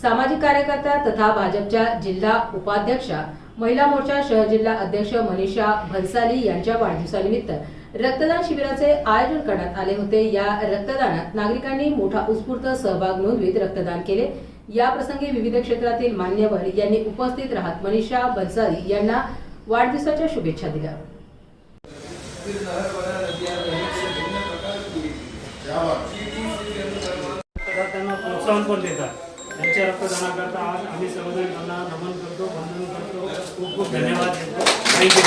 सामाजिक कार्यकर्त्या तथा भाजपच्या जिल्हा उपाध्यक्षा महिला मोर्चा शहर जिल्हा अध्यक्ष मनीषा भन्साली यांच्या वाढदिवसानिमित्त रक्तदान शिबिराचे आयोजन करण्यात आले होते. या रक्तदानात नागरिकांनी मोठा उत्स्फूर्त सहभाग नोंदवीत रक्तदान केले. या प्रसंगी विविध क्षेत्रातील मान्यवर यांनी उपस्थित राहत मनीषा भन्साली यांना वाढदिवसाच्या शुभेच्छा दिल्या. प्रोत्साहन पण देतात. त्यांच्या रक्तदानाकरता आज आम्ही सर्वजण त्यांना नमन करतो, वंदन करतो. खूप खूप धन्यवाद. देतो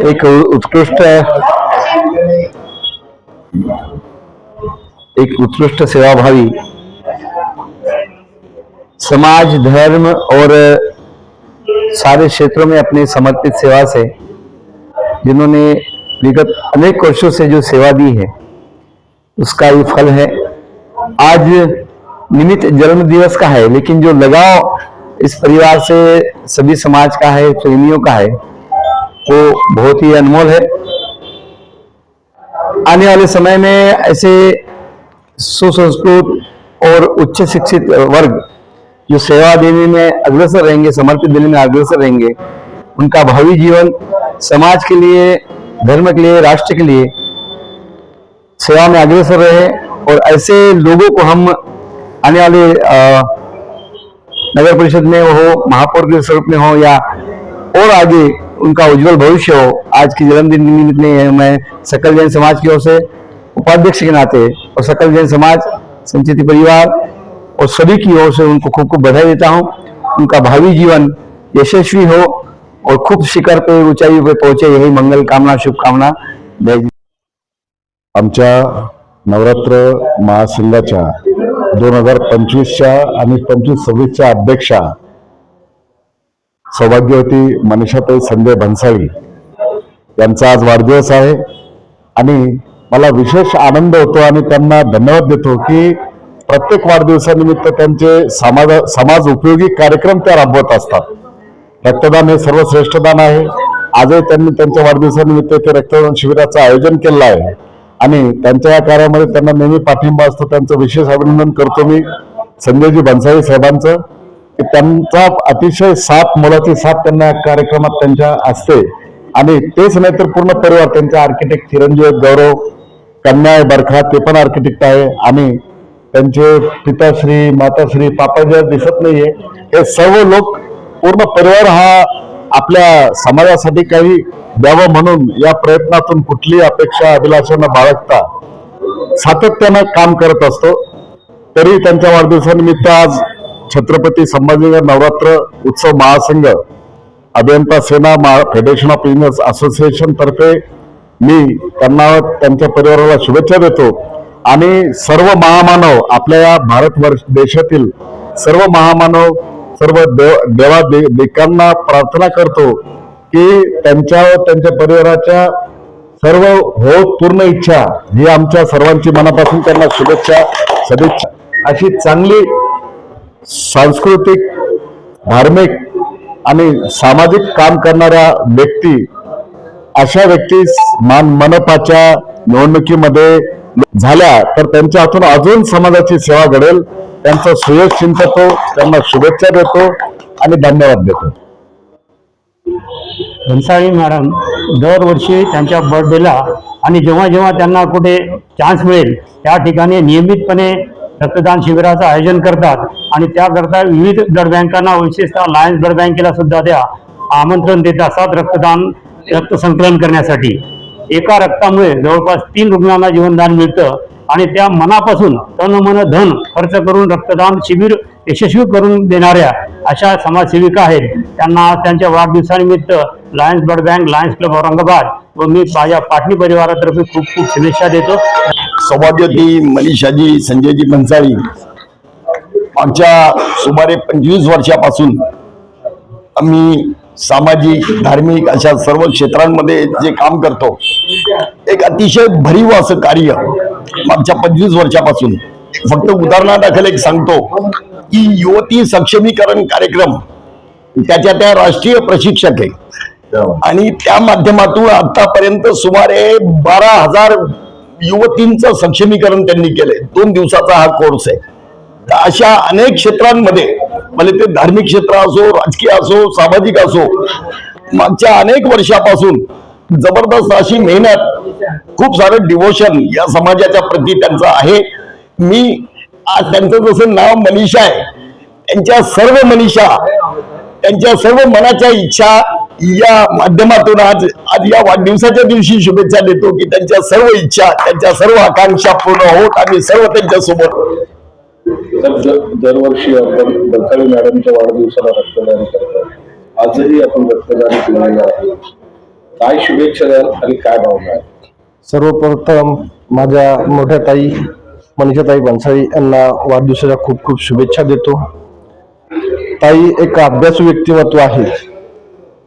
थँक्यू एक उत्कृष्ट एक उत्कृष्ट सेवाभावी समाज, धर्म और सारे क्षेत्रों में अपनी समर्पित सेवा से, जिन्होंने विगत अनेक वर्षों से जो सेवा दी है, उसका ये फल है। आज निमित्त जन्म दिवस का है, लेकिन जो लगाव इस परिवार से सभी समाज का है, प्रेमियों का है, वो बहुत ही अनमोल है। आने वाले समय में ऐसे सुसंस्कृत और उच्च शिक्षित वर्ग जो सेवा देने में अग्रसर रहेंगे, समर्पित देने में अग्रसर रहेंगे, उनका भावी जीवन समाज के लिए, धर्म के लिए, राष्ट्र के लिए सेवा में अग्रसर रहे और ऐसे लोगों को हम आने वाले नगर परिषद में हो, महापौर के स्वरूप में हो या और आगे उनका उज्जवल भविष्य हो, आज की जन्मदिन निमित्त में मैं सकल जैन समाज की ओर से उपाध्यक्ष के नाते और सकल जैन समाज, संचित परिवार और सभी की ओर से उनको खूब खूब बधाई देता हूँ। उनका भावी जीवन यशस्वी हो और खूब शिखर पे, ऊंचाई पे पहुँचे, यही मंगल कामना, शुभकामना। आमच्या नवरात्र महासंघाच्या दोन हजार पंचवीसच्या आणि पंचवीस सव्वीसच्या अध्यक्षा सौभाग्यवती मनीषाताई संजय भन्साळी यांचा आज वाढदिवस आहे. आणि मला विशेष आनंद होतो आणि त्यांना धन्यवाद देतो की प्रत्येक वाढदिवसानिमित्त त्यांचे समाज समाज उपयोगी कार्यक्रम त्या राबवत असतात. रक्तदान हे सर्वश्रेष्ठ दान आहे. आजही त्यांनी त्यांच्या वाढदिवसानिमित्त ते रक्तदान शिबिराचं आयोजन केलं आहे. आणि त्यांच्या या कार्यामध्ये त्यांना नेहमी पाठिंबा असतो. त्यांचं विशेष अभिनंदन करतो मी संजयजी भन्साळी साहेबांचं की त्यांचा अतिशय साथ मोलाची साथ त्यांना या कार्यक्रमात त्यांच्या असते. आणि तेच नाही तर पूर्ण परिवार त्यांचे आर्किटेक्ट चिरंजीव गौरव कन्या आहे बरखा ते पण आर्किटेक्ट आहे. आणि त्यांचे पिताश्री माताश्री पापाजी दिसत नाहीये हे सर्व लोक पूर्ण परिवार हा आपल्या समाजासाठी काही द्यावं म्हणून या प्रयत्नातून कुठलीही अपेक्षा अभिलाषा न बाळगता सातत्यानं काम करत असतो. तरी त्यांच्या वाढदिवसानिमित्त आज छत्रपती संभाजीनगर नवरात्र उत्सव महासंघ अभियंता सेना फेडरेशन ऑफ इंजिनियर्स असोसिएशन तर्फे मी त्यांना त्यांच्या परिवाराला शुभेच्छा देतो. आणि सर्व महामानव आपल्या या भारतवर्ष देशातील सर्व महामानव सर्व देव देवा दे- प्रार्थना करतो की त्यांच्या व त्यांच्या परिवाराच्या सर्व होत पूर्ण इच्छा ही आमच्या सर्वांची मनापासून त्यांना शुभेच्छा सदिच्छा. अशी चांगली सांस्कृतिक धार्मिक आणि सामाजिक काम करणाऱ्या व्यक्ती अशा व्यक्तीस मान मनपाच्या निवडणुकीमध्ये झाल्या तर त्यांच्या हातून अजून समाजाची सेवा घडेल. त्यांचं सुयोग चिंततो त्यांना शुभेच्छा देतो आणि धन्यवाद देतो. घनसाळी मॅडम दरवर्षी त्यांच्या बर्थडेला आणि जेव्हा जेव्हा त्यांना कुठे चान्स मिळेल त्या ठिकाणी नियमितपणे रक्तदान शिबिराचं आयोजन करतात आणि त्याकरता विविध ब्लड बँकांना विशेषतः लायन्स ब्लड बँकेला सुद्धा त्या आमंत्रण देत असतात रक्तदान रक्त संकलन करण्यासाठी. एका रक्तामुळे जवळपास तीन रुग्णांना जीवनदान मिळतं. आणि त्या मनापासून तन मन धन खर्च करून रक्तदान शिबिर यशस्वी करून देणाऱ्या अशा समाजसेविका आहेत. त्यांना त्यांच्या वाढदिवसानिमित्त lions blood bank lions club Aurangabad व मी माझ्या पाटणी परिवारातर्फे खूप खूप शुभेच्छा देतो. सौभाग्यवती मनीषाजी संजयजी पंचाळी आमच्या सुमारे पंचवीस वर्षापासून आम्ही सामाजिक धार्मिक अशा सर्व क्षेत्रांमध्ये जे काम करतो एक अतिशय भरीव असं कार्य मागच्या पंचवीस वर्षापासून. फक्त उदाहरणादाखल एक सांगतो की युवती सक्षमीकरण कार्यक्रम त्याच्या त्या राष्ट्रीय प्रशिक्षक आहे. आणि त्या माध्यमातून आतापर्यंत सुमारे बारा हजार युवतींचं सक्षमीकरण त्यांनी केलंय. दोन दिवसाचा हा कोर्स आहे. तर अशा अनेक क्षेत्रांमध्ये म्हणजे ते धार्मिक क्षेत्र असो राजकीय असो सामाजिक असो मागच्या अनेक वर्षापासून जबरदस्त अशी मेहनत खूप सारं डिवोशन या समाजाच्या प्रती त्यांचं आहे. मी आज त्यांचं जसं नाव मनीषा आहे त्यांच्या सर्व मनीषा त्यांच्या सर्व मनाच्या इच्छा या माध्यमातून आज आज या वाढदिवसाच्या दिवशी शुभेच्छा देतो की त्यांच्या सर्व इच्छा त्यांच्या सर्व आकांक्षा पूर्ण होत आणि सर्व त्यांच्यासोबत दरवर्षी आपण बंसाळी मॅडमच्या वाढदिवसाला रक्तदान करतो. आजही आपण रक्तदान केलेलं आहे. काय शुभेच्छा द्याल आणि काय भावना आहे सर्वप्रथम माझ्या मोठ्या ताई मनीषाताई भन्साळी यांना वाढदिवसाच्या खूप खूप शुभेच्छा देतो. ताई एक अभ्यासू व्यक्तिमत्व आहे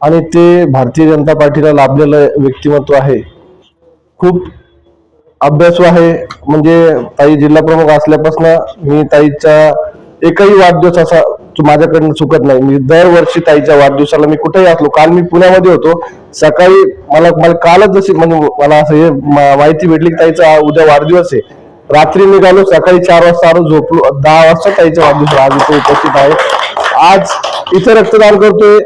आणि ते भारतीय जनता पार्टीला लाभलेलं व्यक्तिमत्व आहे. खूप अभ्यासू आहे म्हणजे ताई जिल्हा प्रमुख असल्यापासून मी ताईचा एकही वाढदिवस असा माझ्याकडनं चुकत नाही. मी दरवर्षी ताईच्या वाढदिवसाला मी कुठेही असलो काल मी पुण्यामध्ये होतो. सकाळी मला मला कालच जशी म्हणजे मला असं हे माहिती भेटली की ताईचा उद्या वाढदिवस आहे. रात्री निघालो सकाळी चार वाजता आलो झोपलो दहा वाजता ताईच्या वाढदिवसाला आज इथे उपस्थित आहे. आज इथे रक्तदान करतोय.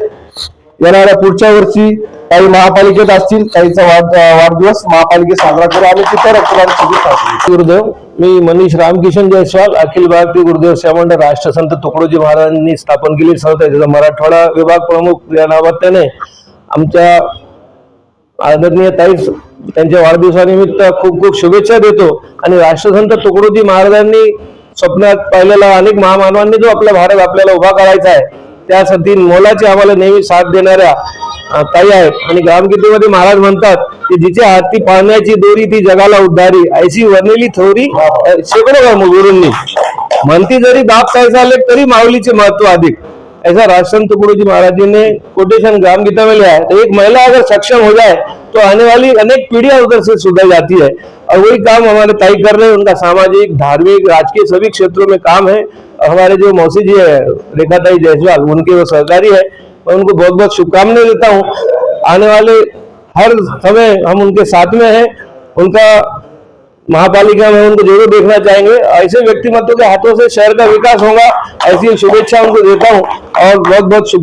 येणाऱ्या पुढच्या वर्षी काही महापालिकेत असतील काहीचा वाढदिवस महापालिकेत साजरा करू आणि तिथे रक्तदान गुरुदेव मी मनीष रामकिशन जयस्वाल अखिल भारतीय गुरुदेव सेवंड राष्ट्रसंत तुकडोजी महाराजांनी स्थापन केली. संस्था त्याचा मराठवाडा विभाग प्रमुख या नावात्याने आमच्या आदरणीय ताई त्यांच्या वाढदिवसानिमित्त खूप खूप शुभेच्छा देतो. आणि राष्ट्रसंत तुकडोजी महाराजांनी स्वप्नात पाहिलेला अनेक महामानवांनी जो आपला भारत आपल्याला उभा करायचा आहे त्यासाठी मोलाची आम्हाला नेहमी साथ देणाऱ्या ताई आहेत. आणि ग्रामगीतेमध्ये महाराज म्हणतात की जिच्या हाती पाण्याची दोरी ती जगाला उद्धारी. ऐशी वरलेली थोरी शेकडो गुरुंनी म्हणती जरी बाप काय झाले तरी माऊलीचे महत्त्व अधिक. ऐसा राजसंत तुकडोजी महाराज जी ने कोटेशन ग्राम गीता में लिया है तो एक महिला अगर सक्षम हो जाए तो आने वाली अनेक पीढ़ियाँ उधर से सुधर जाती है। और वही काम हमारे ताई कर रहे हैं, उनका सामाजिक, धार्मिक, राजकीय सभी क्षेत्रों में काम है। हमारे जो मौसी जी है रेखाताई जायसवाल, उनके वो सहकारी है। मैं उनको बहुत बहुत शुभकामनाएँ देता हूँ। आने वाले हर समय हम उनके साथ में हैं। उनका महापालिका में उनको ज़रूर देखना चाहेंगे। ऐसे व्यक्तिमत्व के हाथों से शहर का विकास होगा, ऐसी शुभेच्छा उनको देता हूँ। और बहुत बहुत शुभ